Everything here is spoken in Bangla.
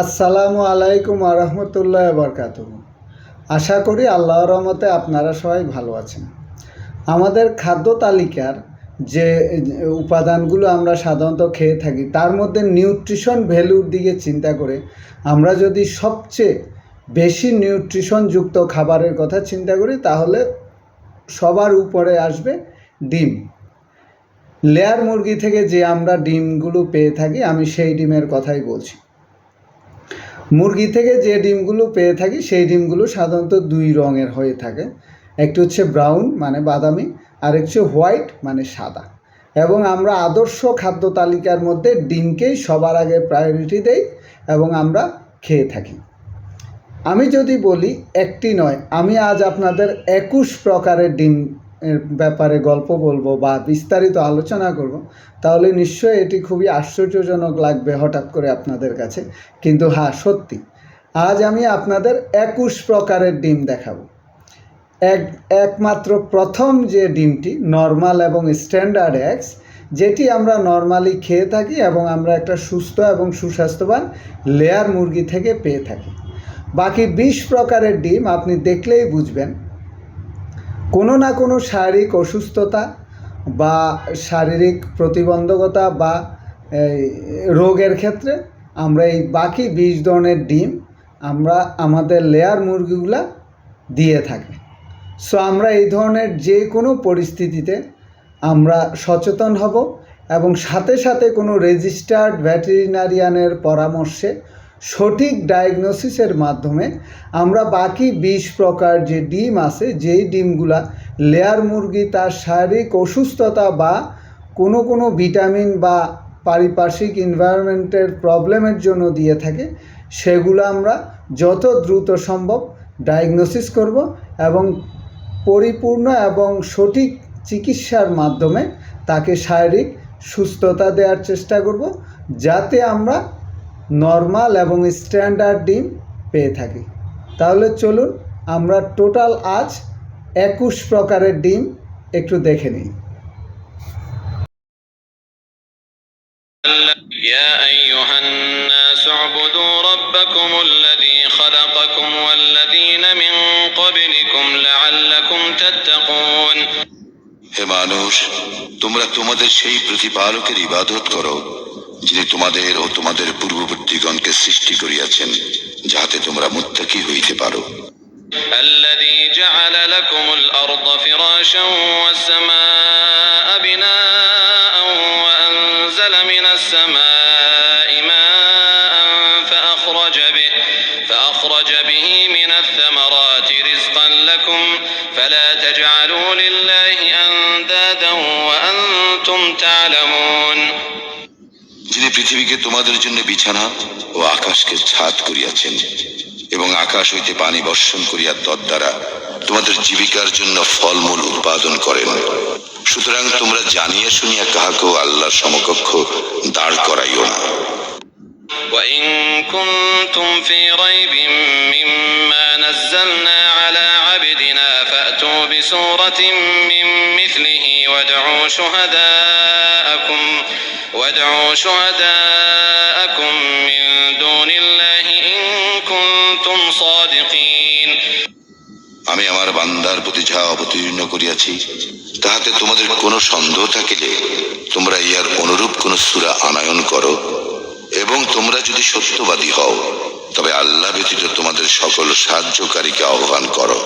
আসসালামু আলাইকুম আরহামতুল্লাহ বরকাত আশা করি আল্লাহর রহমতে আপনারা সবাই ভালো আছেন। আমাদের খাদ্য তালিকার যে উপাদানগুলো আমরা সাধারণত খেয়ে থাকি, তার মধ্যে নিউট্রিশন ভ্যালুর দিকে চিন্তা করে আমরা যদি সবচেয়ে বেশি নিউট্রিশনযুক্ত খাবারের কথা চিন্তা করি, তাহলে সবার উপরে আসবে ডিম। লেয়ার মুরগি থেকে যে আমরা ডিমগুলো পেয়ে থাকি, আমি সেই ডিমের কথাই বলছি। মুরগি থেকে যে ডিমগুলো পেয়ে থাকি, সেই ডিমগুলো সাধারণত দুই রঙের হয়ে থাকে। একটি হচ্ছে ব্রাউন মানে বাদামি, আর হচ্ছে হোয়াইট মানে সাদা। এবং আমরা আদর্শ খাদ্য তালিকার মধ্যে ডিমকেই সবার আগে প্রায়োরিটি দেই এবং আমরা খেয়ে থাকি। আমি যদি বলি একটি নয়, আমি আজ আপনাদের একুশ প্রকারের ডিম ব্যাপারে গল্প বলব বা বিস্তারিত আলোচনা করব, তাহলে নিশ্চয়ই এটি খুবই আশ্চর্যজনক লাগবে হঠাৎ করে আপনাদের কাছে। কিন্তু হ্যাঁ সত্যি, আজ আমি আপনাদের একুশ প্রকারের ডিম দেখাবো। এক, একমাত্র প্রথম যে ডিমটি, নর্মাল এবং স্ট্যান্ডার্ড এক্স যেটি আমরা নর্মালি খেয়ে থাকি এবং আমরা একটা সুস্থ এবং সুস্বাস্থ্যবান লেয়ার মুরগি থেকে পেয়ে থাকি। বাকি বিশ প্রকারের ডিম আপনি দেখলেই বুঝবেন কোনো না কোনো শারীরিক অসুস্থতা বা শারীরিক প্রতিবন্ধকতা বা রোগের ক্ষেত্রে আমরা এই বাকি বিশ ধরনের ডিম আমরা আমাদের লেয়ার মুরগিগুলা দিয়ে থাকি। সো আমরা এই ধরনের যে কোনো পরিস্থিতিতে আমরা সচেতন হব এবং সাথে সাথে কোনো রেজিস্টার্ড ভেটেরিনারিয়ানের পরামর্শে সঠিক ডায়াগনোসিসের মাধ্যমে আমরা বাকি বিশ প্রকার যে ডিম আছে, যেই ডিমগুলা লেয়ার মুরগি তার শারীরিক অসুস্থতা বা কোনো কোনো ভিটামিন বা পারিপার্শ্বিক এনভায়রনমেন্টের প্রবলেমের জন্য দিয়ে থাকে, সেগুলো আমরা যত দ্রুত সম্ভব ডায়াগনোসিস করব এবং পরিপূর্ণ এবং সঠিক চিকিৎসার মাধ্যমে তাকে শারীরিক সুস্থতা দেওয়ার চেষ্টা করব, যাতে আমরা নর্মাল এবং স্ট্যান্ডার্ড ডিম পেয়ে থাকি তাহলে চলুন আমরা টোটাল আজ একুশ প্রকারের ডিম একটু দেখে নিই يا أيها الناس اعبدوا ربكم الذي خلقكم والذين من قبلكم لعلكم تتقون হে মানুষ তোমরা তোমাদের সেই প্রতিপালকের ইবাদত করো যিনি তোমাদের ও তোমাদের পূর্ববর্তীগণকে সৃষ্টি করিয়াছেন যাহাতে তোমরা মুত্তাকি হইতে পারো الذي جعل لكم الأرض فراشا والسماء بناء وأنزل من السماء ماء فأخرج به فأخرج به من الثمرات رزقا لكم فلا تجعلوا لله أندادا وأنتم تعلمون যিনি পৃথিবীকে তোমাদের জন্য বিছানা ও আকাশকে ছাদ করিয়াছেন এবং আকাশ হইতে পানি বর্ষণ করিয়া তদ্বারা তোমাদের জীবিকার জন্য ফলমূল উৎপাদন করেন সুতরাং তোমরা জানিয়া শুনিয়া কাহাকেও আল্লাহর সমকক্ষ দাঁড় করাইও না وإن كنتم في ريب مما نزلنا على عبدنا فأتوا بسورة من مثله وادعوا شهداءكم وادعوا شهداءكم من دون الله إن كنتم صادقين আমি আমার বান্দার প্রতি যাহা অবতীর্ণ করিয়াছি তাহাতে তোমাদের কোনো সন্দেহ থাকিলে তোমরা ইহার অনুরূপ কোন সূরা আনায়ন করো এবং তোমরা যদি সত্যবাদী হও তবে আল্লাহ ব্যতীত তোমাদের সকল সাহায্যকারীকে আহ্বান করো